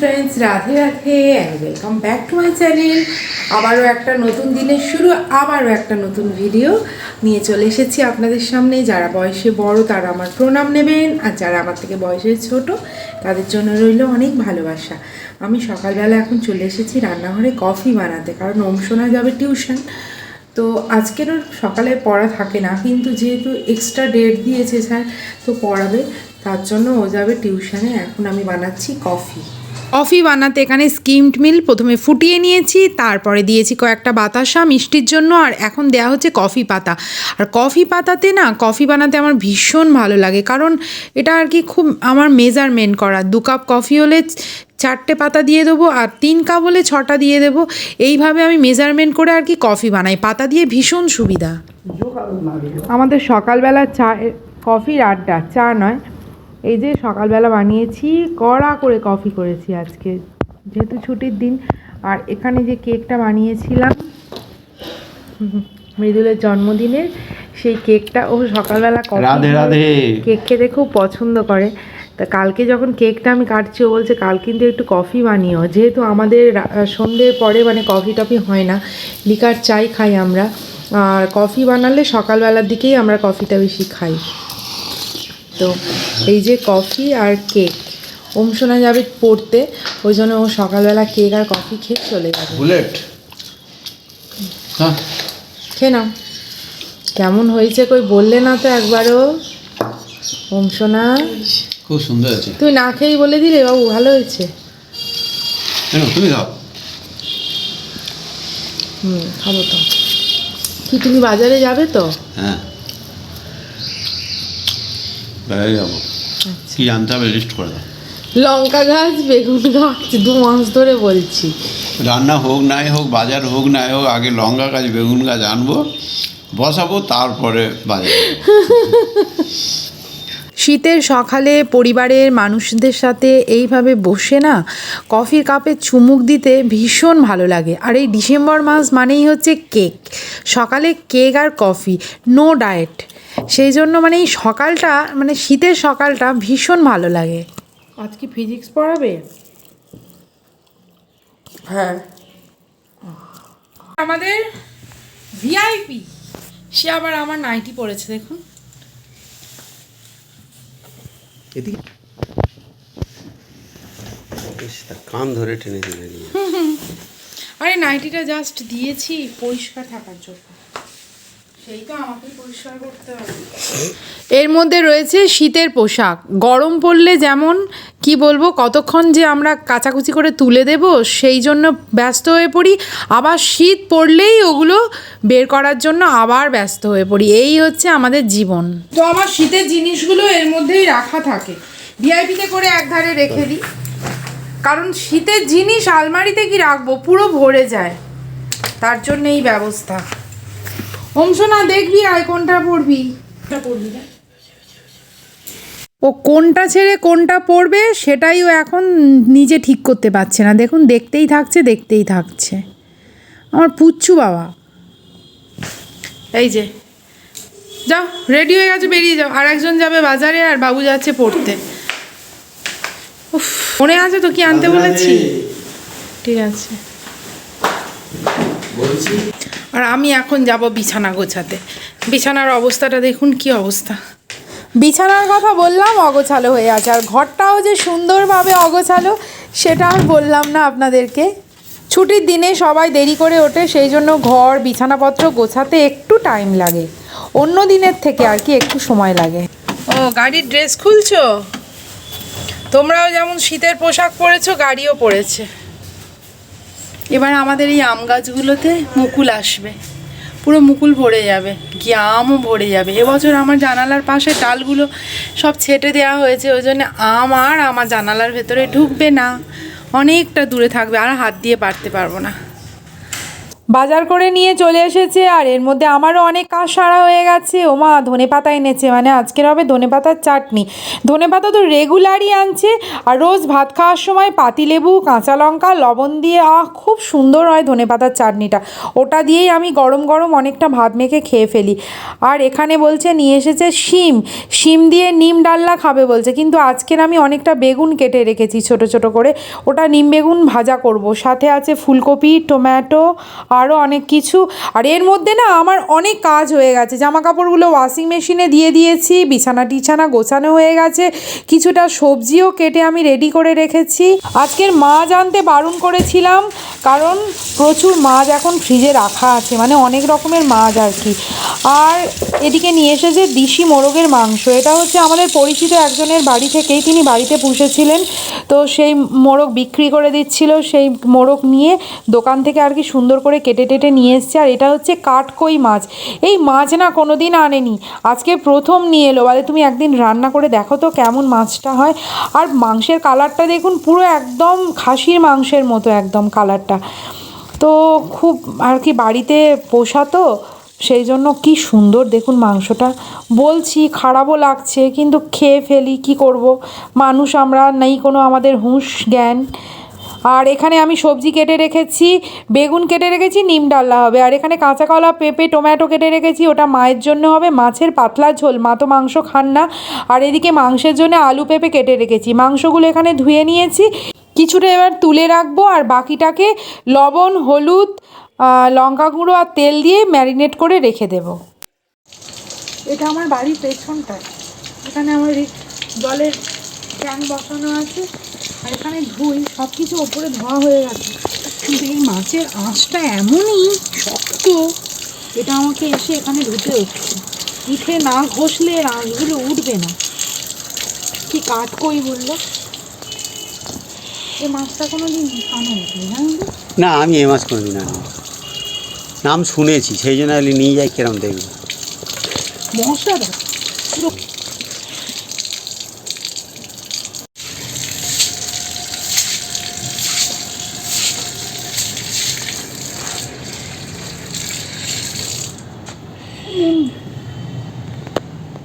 Friends Radhe Radhe and welcome back to my channel আবারও একটা নতুন দিনের শুরু, আবারও একটা নতুন ভিডিও নিয়ে চলে এসেছি আপনাদের সামনে। যারা বয়সে বড়, তারা আমার প্রণাম নেবেন, আর যারা আমার থেকে বয়সে ছোট, তাদের জন্য রইল অনেক ভালোবাসা। আমি সকালবেলা এখন চলে এসেছি রান্নাঘরে কফি বানাতে, কারণ অংশনা যাবে টিউশন তো আজকের ওর সকালে পড়া থাকে না, কিন্তু যেহেতু এক্সট্রা ডেট দিয়েছে স্যার তো পড়াবে, তার জন্য ও যাবে টিউশনে এখন আমি বানাচ্ছি কফি কফি বানাতে এখানে স্কিমড মিল প্রথমে ফুটিয়ে নিয়েছি তারপরে দিয়েছি কয়েকটা বাতাসা মিষ্টির জন্য আর এখন দেওয়া হচ্ছে কফি পাতা। আর কফি পাতাতে না কফি বানাতে আমার ভীষণ ভালো লাগে কারণ এটা আর কি খুব আমার মেজারমেন্ট করা। দু কাপ কফি হলে চারটে পাতা দিয়ে দেবো আর তিন কাপ হলে ছটা দিয়ে দেবো। এইভাবে আমি মেজারমেন্ট করে আর কি কফি বানাই। পাতা দিয়ে ভীষণ সুবিধা। আমাদের সকালবেলা চা কফির আড্ডা চা নয় এই যে সকালবেলা বানিয়েছি কড়া করে কফি করেছি আজকে যেহেতু ছুটির দিন। আর এখানে যে কেকটা বানিয়েছিলাম মৃদুলের জন্মদিনের সেই কেকটা ও সকালবেলা কফি রাধে রাধে। কেক খেতে খুব পছন্দ করে। তা কালকে যখন কেকটা আমি কাটছি ও বলছে কাল কিন্তু একটু কফি বানিও। যেহেতু আমাদের সন্ধ্যের পরে মানে কফি টফি হয় না লিকার চাই খাই আমরা। আর কফি বানালে সকালবেলার দিকেই আমরা কফিটা বেশি খাই। তো এই যে কফি আর কেক ওম শোনা যাবে পড়তে ওই জন্য ও সকালবেলা কেক আর কফি খেয়ে চলে যাবে বুলেট? হ্যাঁ। খেয়ে নাও। কেমন হয়েছে কই বললে না তো একবারও? ওম সোনা খুব সুন্দর আছে তুই না খেয়েই বলে দিলে বাবু ভালো হয়েছে। তুমি খাও। হুম খাব তো। কি তুমি বাজারে যাবে তো? হ্যাঁ। বেড়াই যাব। কি জানতে হবে লিস্ট করে দাও। লঙ্কা গাছ বেগুন গাছ দু মাস ধরে বলছি। রান্না হোক নাই হোক বাজার হোক নাই হোক আগে লঙ্কা গাছ বেগুন গাছ আনব বসাবো তারপরে বাজার শীতের সকালে পরিবারের মানুষদের সাথে এইভাবে বসে না কফির কাপে চুমুক দিতে ভীষণ ভালো লাগে। আর এই ডিসেম্বর মাস মানেই হচ্ছে কেক। সকালে কেক আর কফি নো ডায়েট সেই জন্য মানে এই সকালটা মানে শীতের সকালটা ভীষণ ভালো লাগে। আজ কি ফিজিক্স পড়াবে? হ্যাঁ। আমাদের ভিআইপি সে আবার আমার নাইটি পড়েছে দেখুন। এদিকে। কান ধরে টেনে টেনে আরে নাইটিটা জাস্ট দিয়েছি পরিষ্কার থাকার জন্য সেই তো আমাকেই পরিষ্কার করতে হবে এর মধ্যে রয়েছে শীতের পোশাক। গরম পড়লে যেমন, কি বলব, কতক্ষণ যে আমরা কাচাকুচি করে তুলে দেব, সেই জন্য ব্যস্ত হয়ে পড়ি। আবার শীত পড়লেই ওগুলো বের করার জন্য আবার ব্যস্ত হয়ে পড়ি। এই হচ্ছে আমাদের জীবন। তো আমার শীতের জিনিসগুলো এর মধ্যেই রাখা থাকে। ভিআইপিতে করে এক ধারে রেখে দিই। কারণ শীতের জিনিস আলমারিতে কি রাখব? পুরো ভরে যায়। তার জন্য এই ব্যবস্থা। অংশনা দেখবি আয় কোনটা পড়বি? পড়বি না? ও কোনটা ছেড়ে কোনটা পড়বে সেটাই ও এখন নিজে ঠিক করতে পারছে না। দেখুন দেখতেই থাকছে দেখতেই থাকছে। আমার পুচ্ছু বাবা। এই যে যাও রেডি হয়ে গেছে বেরিয়ে যাও। আর একজন যাবে বাজারে আর বাবু যাচ্ছে পড়তে। উফ মনে আছে তো কি আনতে বলেছি? ঠিক আছে। আর আমি এখন যাব বিছানা গোছাতে। বিছানার অবস্থাটা দেখুন কি অবস্থা। বিছানার কথা বললাম অগোছালো হয়ে আছে। আর ঘরটাও যে সুন্দরভাবে অগোছালো সেটা আর বললাম না আপনাদেরকে। ছুটির দিনে সবাই দেরি করে ওঠে সেই জন্য ঘর বিছানাপত্র গোছাতে একটু টাইম লাগে। অন্য দিনের থেকে আর কি একটু সময় লাগে। ও গাড়ির ড্রেস খুলছো? তোমরাও যেমন শীতের পোশাক পরেছো গাড়িও পরেছে। এবার আমাদের এই আম গাছগুলোতে মুকুল আসবে। পুরো মুকুল ভরে যাবে কি আমও ভরে যাবে। এবছর আমার জানালার পাশে ডালগুলো সব ছেটে দেওয়া হয়েছে, ওই জন্য আম আর আমার জানালার ভেতরে ঢুকবে না। অনেকটা দূরে থাকবে, আর হাত দিয়ে পারতে পারব না। বাজার করে নিয়ে চলে এসেছে আর এর মধ্যে আমারও অনেক কাজ সারা হয়ে গেছে। ওমা ধনে পাতা এনেছে মানে আজকের হবে ধনে পাতার চাটনি। ধনে পাতা তো রেগুলারই আনছে আর রোজ ভাত খাওয়ার সময় পাতিলেবু কাঁচা লঙ্কা, লবণ দিয়ে, আহ, খুব সুন্দর হয় ধনে পাতার চাটনিটা। ওটা দিয়েই আমি গরম গরম অনেকটা ভাত মেখে খেয়ে ফেলি। আর এখানে বলছে, নিয়ে এসেছে শিম। শিম দিয়ে নিম ডাল্লা খাবে বলছে, কিন্তু আজকের আমি অনেকটা বেগুন কেটে রেখেছি ছোট ছোট করে। ওটা নিম বেগুন ভাজা করব। সাথে আছে ফুলকপি, টমেটো আরও অনেক কিছু। আর এর মধ্যে না আমার অনেক কাজ হয়ে গেছে। জামা কাপড়গুলো ওয়াশিং মেশিনে দিয়ে দিয়েছি, বিছানা টিছানা গোছানো হয়ে গেছে, কিছুটা সবজিও কেটে আমি রেডি করে রেখেছি। আজকের মাছ আনতে বারণ করেছিলাম, কারণ প্রচুর মাছ এখন ফ্রিজে রাখা আছে মানে অনেক রকমের মাছ আর কি। আর এদিকে নিয়ে এসেছে দিশি মোরগের মাংস। এটা হচ্ছে আমাদের পরিচিত একজনের বাড়ি থেকেই তিনি বাড়িতে পুষেছিলেন। তো সেই মোরগ বিক্রি করে দিচ্ছিল, সেই মোরগ নিয়ে দোকান থেকে আর কি সুন্দর করে কেটে টেটে নিয়ে এসছে, আর এটা হচ্ছে কাঠকই মাছ। এই মাছ না কোনো দিন আনেনি। আজকে প্রথম নিয়ে এলো। বলে তুমি একদিন রান্না করে দেখো তো কেমন মাছটা হয়। আর মাংসের কালারটা দেখুন, পুরো একদম খাসির মাংসের মতো একদম কালারটা। তো খুব, আর কি বাড়িতে পোষা তো, সেই জন্য কি সুন্দর দেখুন মাংসটা। বলছি খারাপও লাগছে, কিন্তু খেয়ে ফেলি, কি করব? মানুষ আমরা নেই কোনো আমাদের হুঁশ জ্ঞান। আর এখানে আমি সবজি কেটে রেখেছি, বেগুন কেটে রেখেছি, নিম ডাল্লা হবে। আর এখানে কাঁচা কলা, পেঁপে, টমেটো কেটে রেখেছি, ওটা মায়ের জন্য হবে। মাছের পাতলা ঝোল, মা তো মাংস খান না। আর এদিকে মাংসের জন্য আলু পেঁপে কেটে রেখেছি। মাংসগুলো এখানে ধুয়ে নিয়েছি। কিছুটা এবার তুলে রাখব আর বাকিটাকে লবণ, হলুদ লঙ্কা গুঁড়ো আর তেল দিয়ে ম্যারিনেট করে রেখে দেব। এটা আমার বাড়ির পেছনটায়। এখানে আমার জলের ক্যান বসানো আছে। আর এখানে ধুই সব কিছু ওপরে ধোয়া হয়ে গেছে। কিন্তু এই মাছের আঁশটা এমনই শক্ত এটা আমাকে এসে এখানে ধুতে হচ্ছে পিঠে না ঘষলে এর আঁশগুলো উঠবে না। কি কাঠ কই বলল? এই মাছটা কোনো দিন আনো না আমি এ মাছ কোনোদিন আনি নাম শুনেছি সেই জন্য নিয়ে যাই কিরম দেখব? মশলাটা নিম।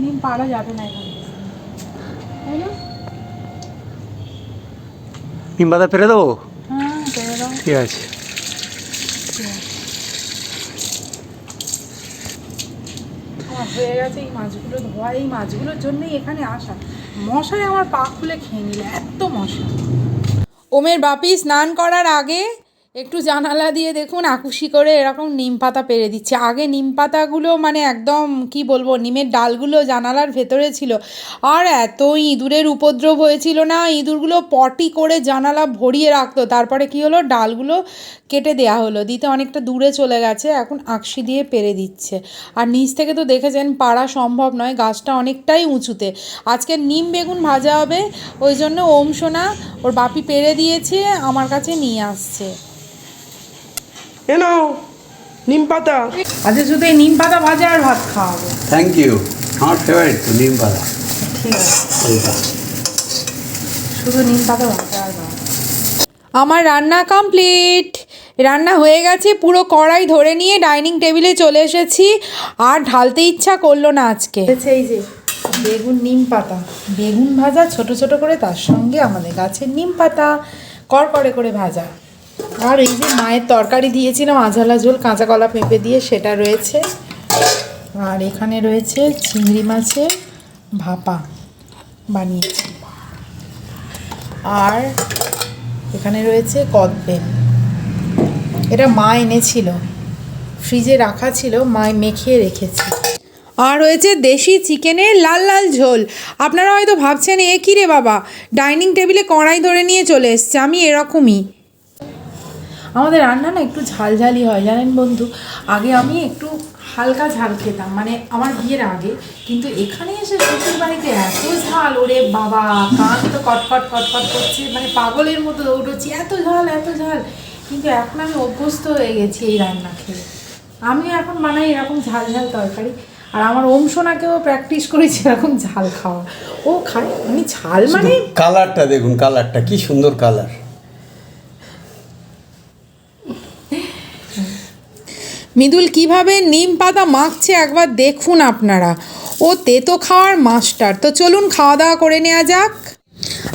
নিম পারা যাবে না এখান থেকে। তাই না? নিম পাতা ফেলে দেবো? হ্যাঁ দাও। ঠিক আছে। হয়ে গেছে এই মাছগুলো ধোয়া। এই মাছগুলোর জন্যই এখানে আসা। মশায় আমার পা খুলে খেয়ে নিলে এত মশা। ওমের বাপি স্নান করার আগে একটু জানালা দিয়ে দেখুন, আকুশি করে এরকম নিম পাতা পেরে দিচ্ছে। আগে নিম পাতাগুলো মানে একদম, কি বলব, নিমের ডালগুলো জানালার ভেতরে ছিল। আর এত ইঁদুরের উপদ্রব হয়েছিল না, ইঁদুরগুলো পটি করে জানালা ভরিয়ে রাখতো। তারপরে কি হলো? ডালগুলো কেটে দেয়া হলো। দিতে অনেকটা দূরে চলে গেছে, এখন আকশি দিয়ে পেরে দিচ্ছে। আর নিচ থেকে তো দেখেছেন, পাড়া সম্ভব নয়, গাছটা অনেকটাই উঁচুতে। আজকে নিম বেগুন ভাজা হবে, ওই জন্য ওম সোনা, ওর বাপি পেরে দিয়েছে, আমার কাছে নিয়ে আসছে। এ নাও নিম পাতা। আজকে শুধু এই নিম পাতা ভাজা আর ভাত খাওয়াবো। থ্যাংক ইউ আমার ফেভারিট তো নিম পাতা। ঠিক আছে। শুধু নিম পাতা ভাজা আর ভাত। আমার রান্না কমপ্লিট রান্না হয়ে গেছে পুরো কড়াই ধরে নিয়ে ডাইনিং টেবিলে চলে এসেছি। আর ঢালতে ইচ্ছা করল না আজকে। এই যে বেগুন নিম পাতা। বেগুন ভাজা ছোট ছোট করে তার সঙ্গে আমাদের গাছের নিম পাতা কড়কড়ে করে ভাজা। আর এই যে মায়ের তরকারি দিয়েছিলাম, আঝালা ঝোল, কাঁচা কলা পেঁপে দিয়ে, সেটা রয়েছে। আর এখানে রয়েছে চিংড়ি মাছের ভাপা বানিয়েছি। আর এখানে রয়েছে কদবেল। এটা মা এনেছিল। ফ্রিজে রাখা ছিল মা মেখে রেখেছে। আর রয়েছে দেশি চিকেনের লাল লাল ঝোল। আপনারা হয়তো ভাবছেন, এ কী রে বাবা? ডাইনিং টেবিলে কড়াই ধরে নিয়ে চলে এসছে, আমি এরকমই। আমাদের রান্না না একটু ঝালঝালি হয় জানেন বন্ধু? আগে আমি একটু হালকা ঝাল খেতাম মানে আমার বিয়ের আগে কিন্তু এখানে এসে শ্বশুর বাড়িতে এত ঝাল ওরে বাবা কান তো কটকট কটকট করছে মানে পাগলের মতো দৌড়চ্ছি এত ঝাল এত ঝাল। কিন্তু এখন আমি অভ্যস্ত হয়ে গেছি এই রান্না খেয়ে। আমিও এখন বানাই এরকম ঝাল ঝাল তরকারি আর আমার ওম সোনাকেও প্র্যাকটিস করেছি এরকম ঝাল খাওয়া। ও খায় মানে ঝাল মানে কালারটা দেখুন কালারটা কি সুন্দর কালার মৃদুল, কীভাবে নিম পাতা মাখছে একবার দেখুন আপনারা। ও তেতো খাওয়ার মাস্টার। তো চলুন খাওয়া দাওয়া করে নেওয়া যাক।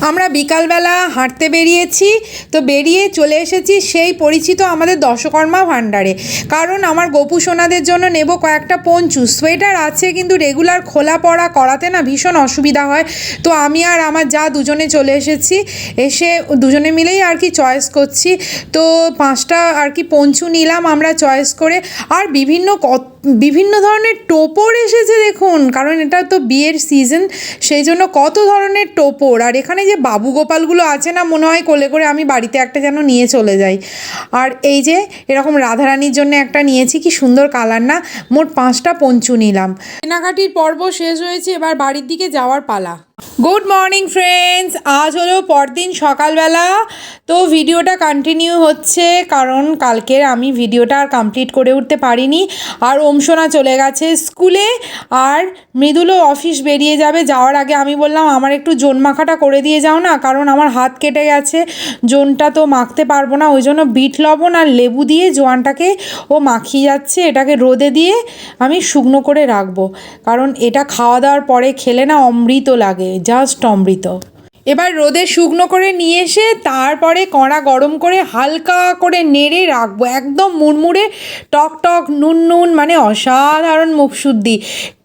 আমরা বিকালবেলা হাঁটতে বেরিয়েছি, তো বেরিয়ে চলে এসেছি সেই পরিচিত আমাদের দশকর্মা ভাণ্ডারে। কারণ আমার গোপু সোনাদের জন্য নেব কয়েকটা পঞ্চু। সোয়েটার আছে কিন্তু রেগুলার খোলা পড়া করাতে না ভীষণ অসুবিধা হয়। তো আমি আর আমার যা দুজনে চলে এসেছি, এসে দুজনে মিলেই আর কি চয়েস করছি। তো পাঁচটা আর কি পঞ্চু নিলাম আমরা চয়েস করে। আর বিভিন্ন কত বিভিন্ন ধরনের টোপর এসেছে দেখুন, কারণ এটা তো বিয়ের সিজন সেই জন্য কত ধরনের টোপর। আর এখানে যে বাবু গোপালগুলো আছে না, মনে হয় কোলে করে আমি বাড়িতে একটা যেন নিয়ে চলে যাই। আর এই যে এরকম রাধারানীর জন্য একটা নিয়েছি, কি সুন্দর কালার না, মোট পাঁচটা পঞ্চু নিলাম। কেনাকাটির পর্ব শেষ হয়েছে, এবার বাড়ির দিকে যাওয়ার পালা। গুড মর্নিং ফ্রেন্ডস আজ হলো পরদিন সকালবেলা। তো ভিডিওটা কন্টিনিউ হচ্ছে কারণ কালকের আমি ভিডিওটা আর কমপ্লিট করে উঠতে পারিনি। আর ওমসোনা চলে গেছে স্কুলে। আর মৃদুলও অফিস বেরিয়ে যাবে। যাওয়ার আগে আমি বললাম, আমার একটু জোন মাখাটা করে দিয়ে যাও না, কারণ আমার হাত কেটে গেছে। জোনটা তো মাখতে পারব না। ওই জন্য বিট, লবণ আর লেবু দিয়ে জোয়ানটাকে ও মাখিয়ে যাচ্ছে। এটাকে রোদে দিয়ে আমি শুকনো করে রাখব। কারণ এটা খাওয়া দাওয়ার পরে খেলে না অমৃত লাগে। জাস্ট অমৃত। এবার রোদে শুকনো করে নিয়ে এসে তারপরে কড়া গরম করে হালকা করে নেড়ে রাখব। একদম মুড়মুড়ে টক টক নুন নুন মানে অসাধারণ মুখশুদ্ধি।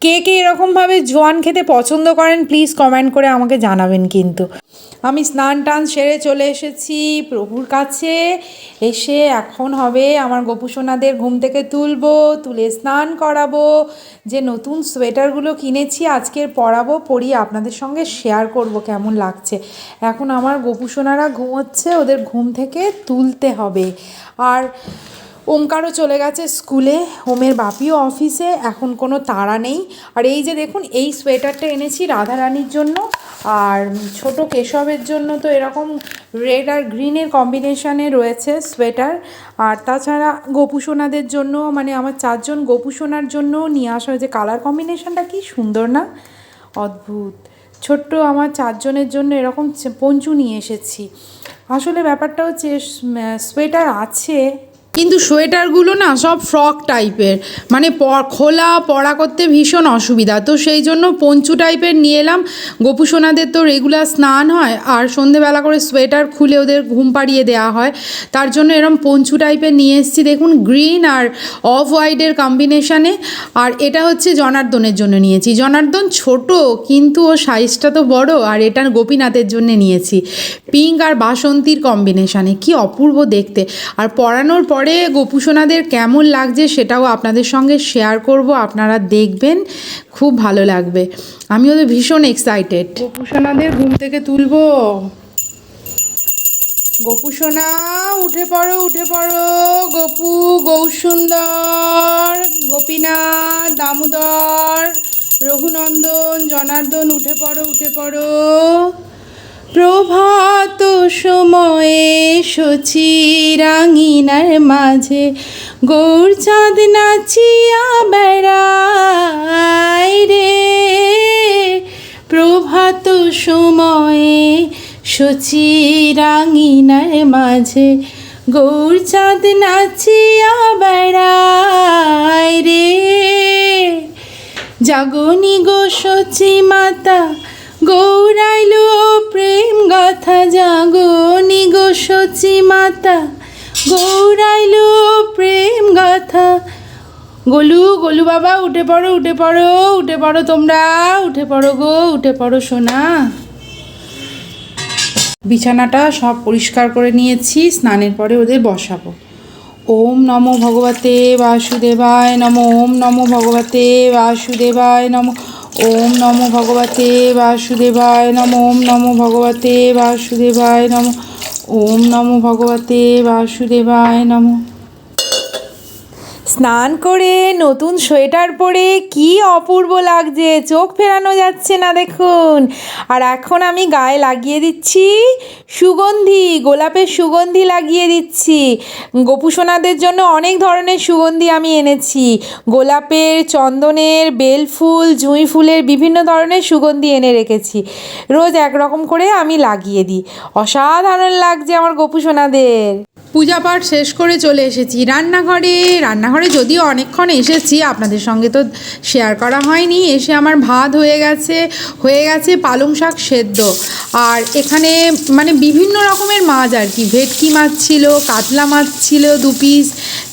কে কে এরকমভাবে জোয়ান খেতে পছন্দ করেন প্লিজ কমেন্ট করে আমাকে জানাবেন কিন্তু। আমি স্নান টান সেরে চলে এসেছি প্রভুর কাছে। এসে এখন হবে আমার গোপুসোনাদের ঘুম থেকে তুলবো, তুলে স্নান করাবো। যে নতুন সোয়েটারগুলো কিনেছি, আজকের পরাবো, পরিয়ে আপনাদের সঙ্গে শেয়ার করব, কেমন লাগছে? এখন আমার গোপুসোনারা ঘুমোচ্ছে, ওদের ঘুম থেকে তুলতে হবে। আর ওমকারও চলে গেছে স্কুলে, ওমের বাপিও অফিসে, এখন কোনো তাড়া নেই। আর এই যে দেখুন, এই সোয়েটারটা এনেছি রাধারানীর জন্য, আর ছোট কেশবের জন্য তো এরকম রেড আর গ্রিনের কম্বিনেশানে রয়েছে সোয়েটার। আর তাছাড়া গোপুসোনাদের জন্য মানে আমার চারজন গোপুসোনার জন্য নিয়ে আসা হয়েছে। কালার কম্বিনেশানটা কি সুন্দর না? অদ্ভুত। ছোট্ট আমার চারজনের জন্য এরকম পঞ্চু নিয়ে এসেছি। আসলে ব্যাপারটা হচ্ছে সোয়েটার আছে কিন্তু সোয়েটারগুলো না সব ফ্রক টাইপের। মানে খোলা, পড়া করতে ভীষণ অসুবিধা। তো সেই জন্য পঞ্চু টাইপের নিয়ে এলাম। গোপুসোনাদের তো রেগুলার স্নান হয় আর সন্ধেবেলা করে সোয়েটার খুলে ওদের ঘুম পাড়িয়ে দেওয়া হয়। তার জন্য এরম পঞ্চু টাইপের নিয়ে এসেছি। দেখুন গ্রিন আর অফ হোয়াইটের কম্বিনেশানে আর এটা হচ্ছে জনার্দনের জন্য নিয়েছি। জনার্দন ছোট, কিন্তু ও সাইজটা তো বড় আর এটা গোপীনাথের জন্য নিয়েছি। পিঙ্ক আর বাসন্তীর কম্বিনেশানে কি অপূর্ব দেখতে। আর পরানোর পরে গোপুসোনাদের কেমন লাগছে সেটাও আপনাদের সঙ্গে শেয়ার করব, আপনারা দেখবেন, খুব ভালো লাগবে। আমি ওদের ভীষণ এক্সাইটেড গোপুসোনাদের ঘুম থেকে তুলবো। গোপুসোনা, উঠে পড়ো উঠে পড়ো। গোপু, গৌসুন্দর, গোপীনাথ, দামোদর, রঘুনন্দন, জনার্দন, উঠে পড়ো উঠে পড়ো। প্রভাত সময়ে সচি রাঙিনার মাঝে। গৌর চাঁদ নাচিয়া বেড়ায় রে। প্রভাত সময়ে সচি রাঙিনার মাঝে। গৌর চাঁদ নাচিয়া বেড়ায় রে। জাগনি গো সচি মাতা গৌরাইল প্রেম গাথা জাগনি গো সচি মাতা। গৌরাইল প্রেম গাথা। গোলু গোলু বাবা, উঠে পড়ো উঠে পড়ো উঠে পড়ো তোমরা, উঠে পড়ো গো, উঠে পড়ো সোনা। বিছানাটা সব পরিষ্কার করে নিয়েছি, স্নানের পরে ওদের বসাবো। ওম নমো ভগবতে বাসুদেবায় নমো, ওম নমো ভগবতে বাসুদেবায় নমো। ওম নমো ভগবতে বাসুদেবায় নম, ওম নমো ভগবতে বাসুদেবায় নম, ওম নমো ভগবতে বাসুদেবায় নমো। স্নান করে, নতুন সোয়েটার পরে কি অপূর্ব লাগছে, চোখ ফেরানো যাচ্ছে না দেখুন। আর এখন আমি গায়ে লাগিয়ে দিচ্ছি সুগন্ধি, গোলাপের সুগন্ধি লাগিয়ে দিচ্ছি। গোপুসোনাদের জন্য অনেক ধরনের সুগন্ধি আমি এনেছি। গোলাপের, চন্দনের, বেলফুল, জুঁই ফুলের বিভিন্ন ধরনের সুগন্ধি এনে রেখেছি। রোজ একরকম করে আমি লাগিয়ে দিই। অসাধারণ লাগছে আমার গোপুসোনাদের পূজা পাঠ শেষ করে চলে এসেছি। রান্নাঘরে রান্নাঘরে যদিও অনেকক্ষণ এসেছি, আপনাদের সঙ্গে তো শেয়ার করা হয়নি। এসে আমার ভাত হয়ে গেছে হয়ে গেছে পালং শাক সেদ্ধ। আর এখানে মানে বিভিন্ন রকমের মাছ আর কি। ভেটকি মাছ ছিল, কাতলা মাছ ছিল দু পিস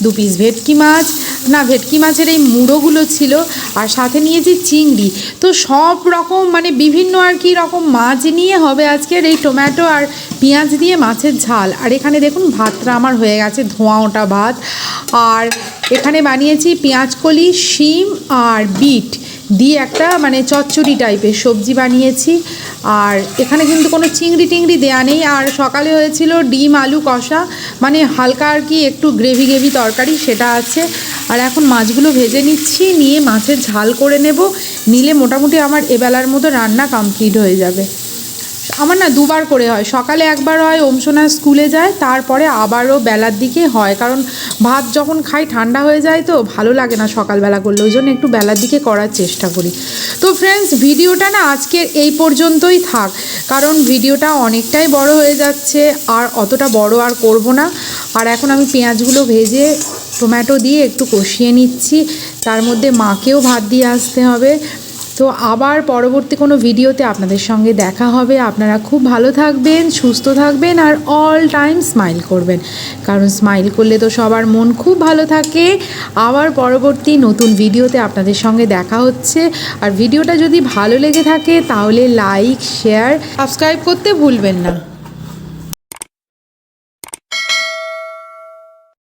দু পিস ভেটকি মাছ। না, ভেটকি মাছের এই মুড়োগুলো ছিল। আর সাথে নিয়েছি চিংড়ি। তো সব রকম মানে বিভিন্ন আর কি রকম মাছ নিয়ে হবে আজকের এই টমেটো আর পেঁয়াজ দিয়ে মাছের ঝাল। আর এখানে দেখুন, ভাতটা আমার হয়ে গেছে, ধোঁয়া ওটা ভাত। আর এখানে বানিয়েছি পেঁয়াজ কলি, শিম আর বিট দিয়ে একটা মানে চচ্চড়ি টাইপের সবজি বানিয়েছি। আর এখানে কিন্তু কোনো চিংড়ি টিংড়ি দেয়া নেই। আর সকালে হয়েছিল ডিম, আলু, কষা। মানে হালকা আর কি একটু গ্রেভি গ্রেভি তরকারি, সেটা আছে। আর এখন মাছগুলো ভেজে নিচ্ছি, নিয়ে মাছের ঝাল করে নেব। নিলে মোটামুটি আমার এবেলার মতো রান্না কমপ্লিট হয়ে যাবে। আমার না দুবার করে হয়। সকালে একবার হয়, ওমসোনা স্কুলে যায়, তারপরে আবারও বেলার দিকে হয়। কারণ ভাত যখন খাই, ঠান্ডা হয়ে যায় তো ভালো লাগে না সকালবেলা করলে। ওই জন্য একটু বেলার দিকে করার চেষ্টা করি। তো ফ্রেন্ডস ভিডিওটা না আজকের এই পর্যন্তই থাক। কারণ ভিডিওটা অনেকটাই বড় হয়ে যাচ্ছে, আর অতটা বড় আর করব না। আর এখন আমি পেঁয়াজগুলো ভেজে টমেটো দিয়ে একটু কষিয়ে নিচ্ছি। তার মধ্যে মাকেও ভাত দিয়ে আসতে হবে। তো আবার পরবর্তী কোনো ভিডিওতে আপনাদের সঙ্গে দেখা হবে। আপনারা খুব ভালো থাকবেন, সুস্থ থাকবেন আর অল টাইম স্মাইল করবেন। কারণ স্মাইল করলে তো সবার মন খুব ভালো থাকে। আবার পরবর্তী নতুন ভিডিওতে আপনাদের সঙ্গে দেখা হচ্ছে। আর ভিডিওটা যদি ভালো লেগে থাকে তাহলে লাইক শেয়ার সাবস্ক্রাইব করতে ভুলবেন না।